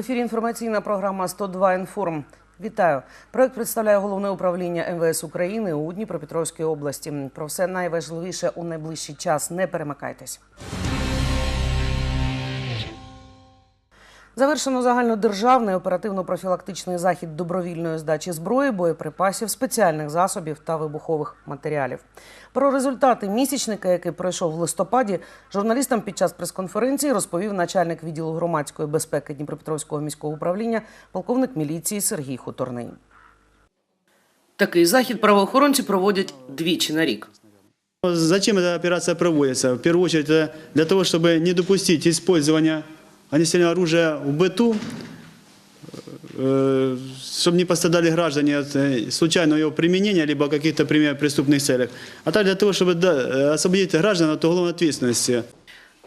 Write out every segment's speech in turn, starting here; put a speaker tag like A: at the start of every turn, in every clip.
A: ефірі інформаційна програма «102 інформ. Вітаю. Проект представляє головне управління МВС України у Дніпропетровській області. Про все найважливіше у найближчий час. Не перемикайтесь. Завершено загальнодержавний оперативно-профілактичний захід добровільної здачі зброї, боєприпасів, спеціальних засобів та вибухових матеріалів. Про результати місячника, який пройшов в листопаді, журналістам під час прес-конференції розповів начальник відділу громадської безпеки Дніпропетровського міського управління, полковник міліції Сергій Хуторний. Такий захід правоохоронці проводять двічі на рік.
B: Зачем эта операция проводится? В первую очередь, это для того, чтобы не допустить использования огнестрельного оружия в быту, э, чтобы не пострадали граждане от э, случайного его применения, либо каких-то например, преступных целях, а также для того, чтобы да, э, освободить граждан от уголовной ответственности.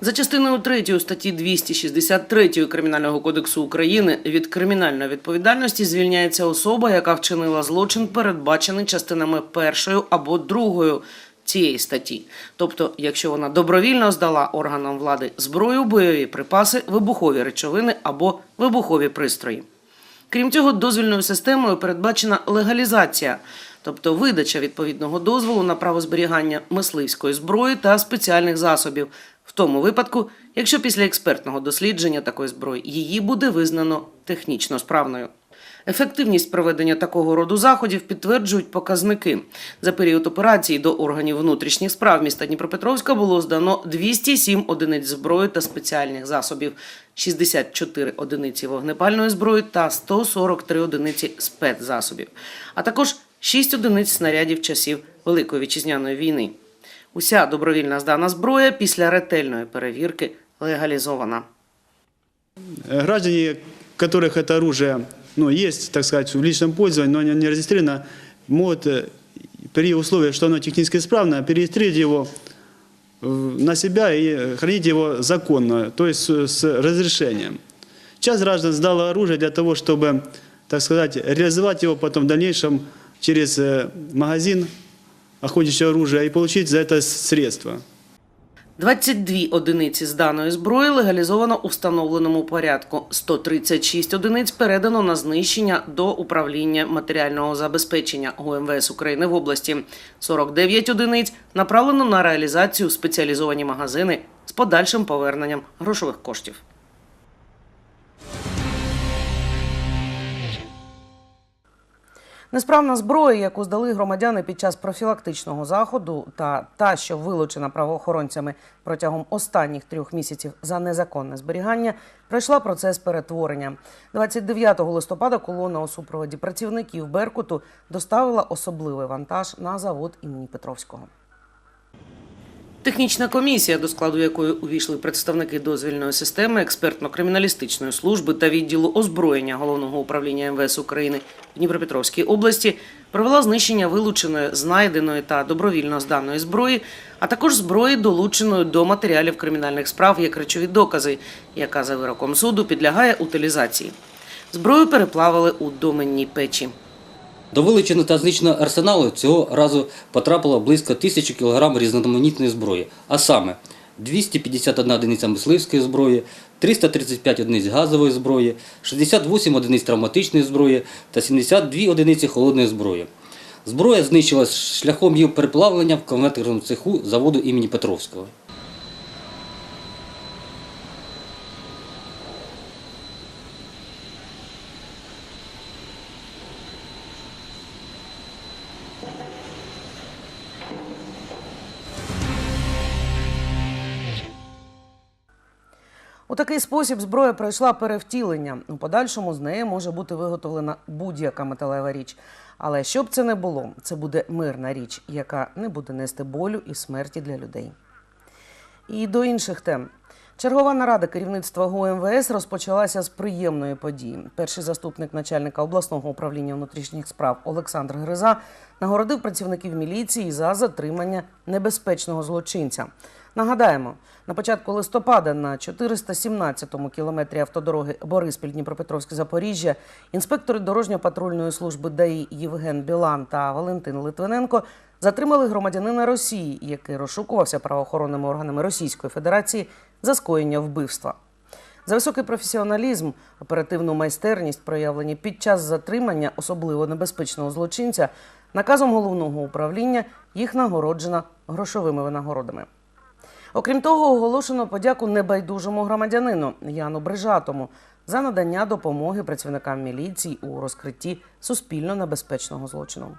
A: За частиною 3 статті 263 Кримінального кодексу України від кримінальної відповідальності звільняється особа, яка вчинила злочин, передбачений частинами першою або другою цієї статті. Тобто, якщо вона добровільно здала органам влади зброю, бойові припаси, вибухові речовини або вибухові пристрої. Крім цього, дозвільною системою передбачена легалізація, тобто видача відповідного дозволу на право зберігання мисливської зброї та спеціальних засобів, в тому випадку, якщо після експертного дослідження такої зброї її буде визнано технічно справною. Ефективність проведення такого роду заходів підтверджують показники. За період операції до органів внутрішніх справ міста Дніпропетровська було здано 207 одиниць зброї та спеціальних засобів, 64 одиниці вогнепальної зброї та 143 одиниці спецзасобів, а також 6 одиниць снарядів часів Великої вітчизняної війни. Уся добровільна здана зброя після ретельної перевірки легалізована.
B: Э, Граждане, у которых это оружие ну, есть, так сказать, в личном пользовании, но не не зарегистрировано, могут э, при условии, что оно технически исправно, перерегистрировать его э, на себя и хранить его законно, то есть с с разрешением. Часть граждан сдала оружие для того, чтобы, так сказать, реализовать его потом в дальнейшем через э, магазин охотничьего оружия и получить за это средства.
A: 22 одиниці зданої зброї легалізовано у встановленому порядку. 136 одиниць передано на знищення до управління матеріального забезпечення ГУМВС України в області. 49 одиниць направлено на реалізацію спеціалізовані магазини з подальшим поверненням грошових коштів. Несправна зброя, яку здали громадяни під час профілактичного заходу, та та, що вилучена правоохоронцями протягом останніх трьох місяців за незаконне зберігання, пройшла процес перетворення. 29 листопада колона у супроводі працівників Беркуту доставила особливий вантаж на завод імені Петровського. Технічна комісія, до складу якої увійшли представники дозвільної системи, експертно-криміналістичної служби та відділу озброєння головного управління МВС України в Дніпропетровській області, провела знищення вилученої, знайденої та добровільно зданої зброї, а також зброї, долученої до матеріалів кримінальних справ як речові докази, яка за вироком суду підлягає утилізації. Зброю переплавили у доменній печі.
C: До вилученого та знищеного арсеналу цього разу потрапило близько тисячі кілограм різноманітної зброї, а саме 251 одиниця мисливської зброї, 335 одиниць газової зброї, 68 одиниць травматичної зброї та 72 одиниці холодної зброї. Зброя знищилась шляхом її переплавлення в конвертерному цеху заводу імені Петровського.
A: У такий спосіб зброя пройшла перевтілення. У подальшому з неї може бути виготовлена будь-яка металева річ. Але щоб це не було, це буде мирна річ, яка не буде нести болю і смерті для людей. І до інших тем. Чергова нарада керівництва ГУМВС розпочалася з приємної події. Перший заступник начальника обласного управління внутрішніх справ Олександр Гриза нагородив працівників міліції за затримання небезпечного злочинця. Нагадаємо, на початку листопада на 417-му кілометрі автодороги Бориспіль-Дніпропетровськ-Запоріжжя інспектори дорожньо-патрульної служби ДАІ Євген Білан та Валентин Литвиненко затримали громадянина Росії, який розшукувався правоохоронними органами Російської Федерації за скоєння вбивства. За високий професіоналізм, оперативну майстерність, проявлені під час затримання особливо небезпечного злочинця, наказом головного управління їх нагороджено грошовими винагородами. Окрім того, оголошено подяку небайдужому громадянину Яну Брижатому за надання допомоги працівникам міліції у розкритті суспільно небезпечного злочину.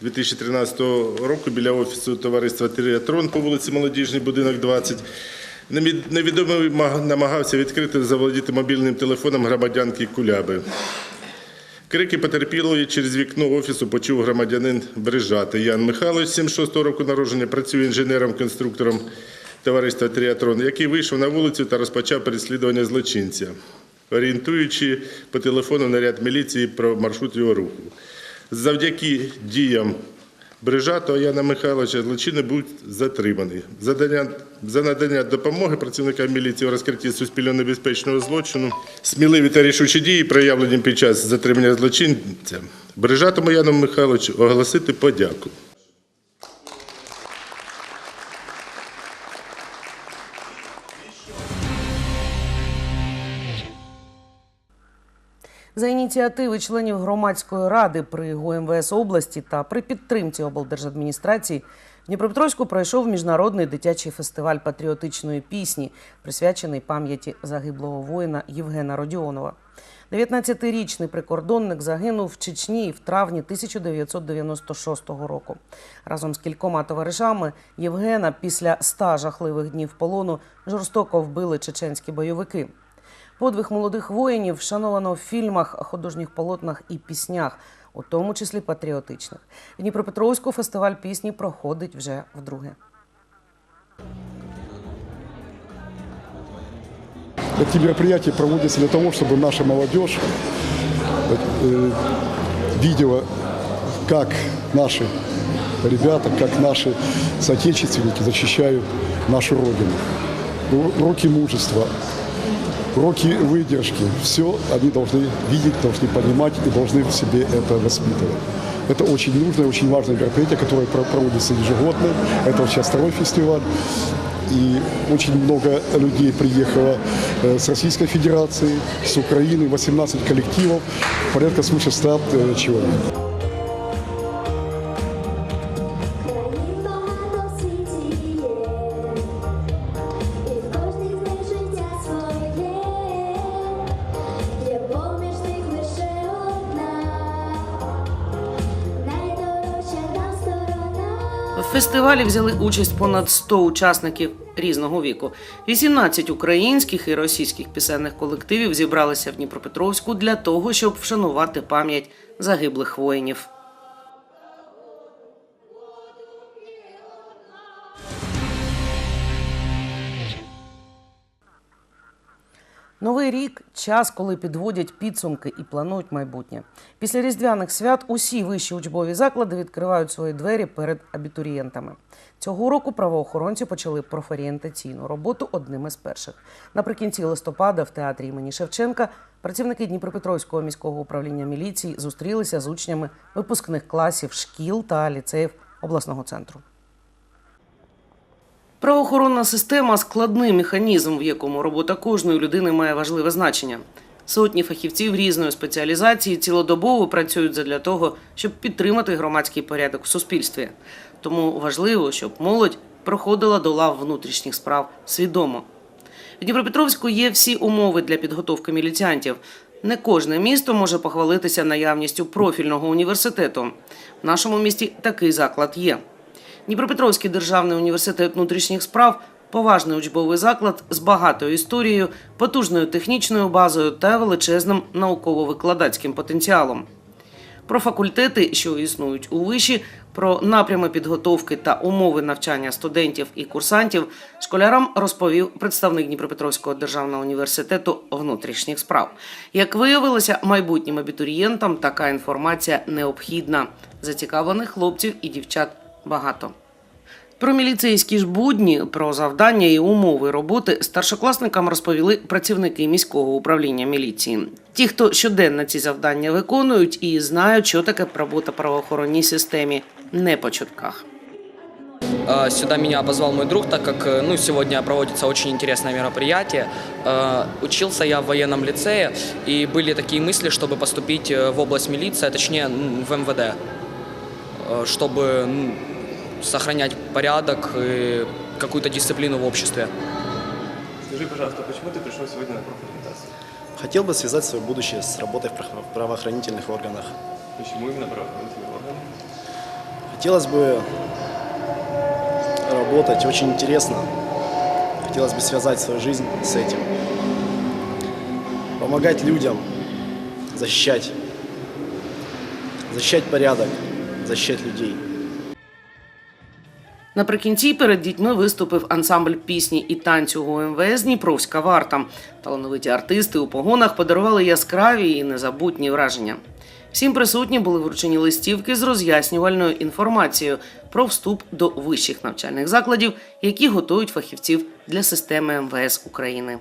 D: 14.11.2013 року біля офісу товариства Тріатрон по вулиці Молодіжний, будинок 20. Невід- Невідомий намагався відкрити заволодіти мобільним телефоном громадянки Куляби. Крики потерпілої через вікно офісу почув громадянин Брижати Ян Михайлович, 76 року народження, працює інженером-конструктором товариства Тріатрон, який вийшов на вулицю та розпочав переслідування злочинця, орієнтуючи по телефону наряд міліції про маршрут його руху. Завдяки діям Брижатого Яна Михайловича злочини будуть затримані Задання, за надання допомоги працівникам міліції у розкритті суспільно небезпечного злочину, сміливі та рішучі дії, проявлені під час затримання злочинця, Брижатому Яну Михайловичу оголосити подяку.
A: За ініціативи членів громадської ради при ГУМВС області та при підтримці облдержадміністрації в Дніпропетровську пройшов міжнародний дитячий фестиваль патріотичної пісні, присвячений пам'яті загиблого воїна Євгена Родіонова. 19-річний прикордонник загинув в Чечні в травні 1996 року. Разом з кількома товаришами Євгена після ста жахливих днів полону жорстоко вбили чеченські бойовики. Подвиг молодих воїнів вшановано в фільмах, художніх полотнах і піснях, у тому числі патріотичних. В Дніпропетровську фестиваль пісні проходить вже вдруге.
E: Эти мероприятия проводятся для того, чтобы наша молодежь э, видела, как наши ребята, как наши соотечественники защищают нашу Родину. Ур- Уроки мужества, уроки выдержки. Все они должны видеть, должны понимать и должны в себе это воспитывать. Это очень нужное, очень важное мероприятие, которое про- проводится ежегодно. Это сейчас второй фестиваль. И очень много людей приехало э, с Российской Федерации, с Украины, 18 коллективов, порядка свыше 100 э, человек.
A: Фестивалі взяли участь понад 100 учасників різного віку. 18 українських і російських пісенних колективів зібралися в Дніпропетровську для того, щоб вшанувати пам'ять загиблих воїнів. Новий рік час, коли підводять підсумки і планують майбутнє. Після різдвяних свят усі вищі учбові заклади відкривають свої двері перед абітурієнтами. Цього року правоохоронці почали профорієнтаційну роботу одним із перших. Наприкінці листопада в театрі імені Шевченка працівники Дніпропетровського міського управління міліції зустрілися з учнями випускних класів шкіл та ліцеїв обласного центру. Правоохоронна система складний механізм, в якому робота кожної людини має важливе значення. Сотні фахівців різної спеціалізації цілодобово працюють задля того, щоб підтримати громадський порядок в суспільстві. Тому важливо, щоб молодь проходила до лав внутрішніх справ свідомо. В Дніпропетровську є всі умови для підготовки міліціантів. Не кожне місто може похвалитися наявністю профільного університету. В нашому місті такий заклад є. Дніпропетровський державний університет внутрішніх справ поважний учбовий заклад з багатою історією, потужною технічною базою та величезним науково-викладацьким потенціалом. Про факультети, що існують у виші, про напрями підготовки та умови навчання студентів і курсантів школярам розповів представник Дніпропетровського державного університету внутрішніх справ. Як виявилося, майбутнім абітурієнтам така інформація необхідна. Зацікавлених хлопців і дівчат багато. Про міліцейські ж будні, про завдання і умови роботи старшокласникам розповіли працівники міського управління міліції. Ті, хто щоденно ці завдання виконують і знають, що таке робота в правоохоронній системі, не по чутках.
F: Э, Сюда меня позвал мой друг, так как э, ну, сегодня проводится очень интересное мероприятие. Э, Учился я в военном лицее, и были такие мысли, чтобы поступить э, в область милиции, а точнее м, в МВД, э, чтобы м, сохранять порядок и какую-то дисциплину в обществе.
G: Скажи, пожалуйста, почему ты пришел сегодня на профориентацию?
H: Хотел бы связать свое будущее с работой в прав- в правоохранительных органах.
G: Почему именно правоохранительные органы?
H: Хотелось бы работать очень интересно. Хотелось бы связать свою жизнь с этим. Помогать людям, защищать. Защищать порядок, защищать людей.
A: Наприкінці перед дітьми виступив ансамбль пісні і танцю УМВС Дніпровська варта. Талановиті артисти у погонах подарували яскраві і незабутні враження. Всім присутнім були вручені листівки з роз'яснювальною інформацією про вступ до вищих навчальних закладів, які готують фахівців для системи МВС України.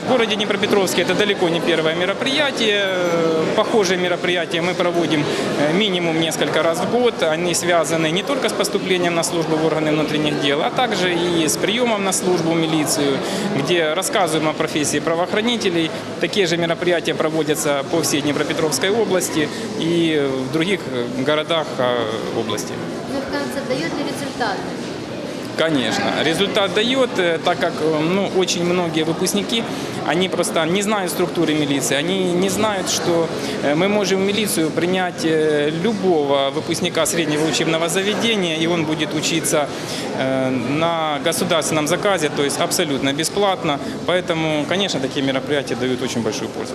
I: В городе Днепропетровске это далеко не первое мероприятие. Э, Похожие мероприятия мы проводим э, минимум несколько раз в год. Они связаны не только с поступлением на службу в органы внутренних дел, а также и с приемом на службу в милицию, где рассказываем о профессии правоохранителей. Такие же мероприятия проводятся по всей Днепропетровской области и в других э, городах э, области.
J: Ну, в конце дает ли результаты?
I: Конечно. Результат дает, э, так как э, ну, очень многие выпускники, они просто не знают структуры милиции, они не знают, что э, мы можем в милицию принять э, любого выпускника среднего учебного заведения, и он будет учиться э, на государственном заказе, то есть абсолютно бесплатно. Поэтому, конечно, такие мероприятия дают очень большую пользу.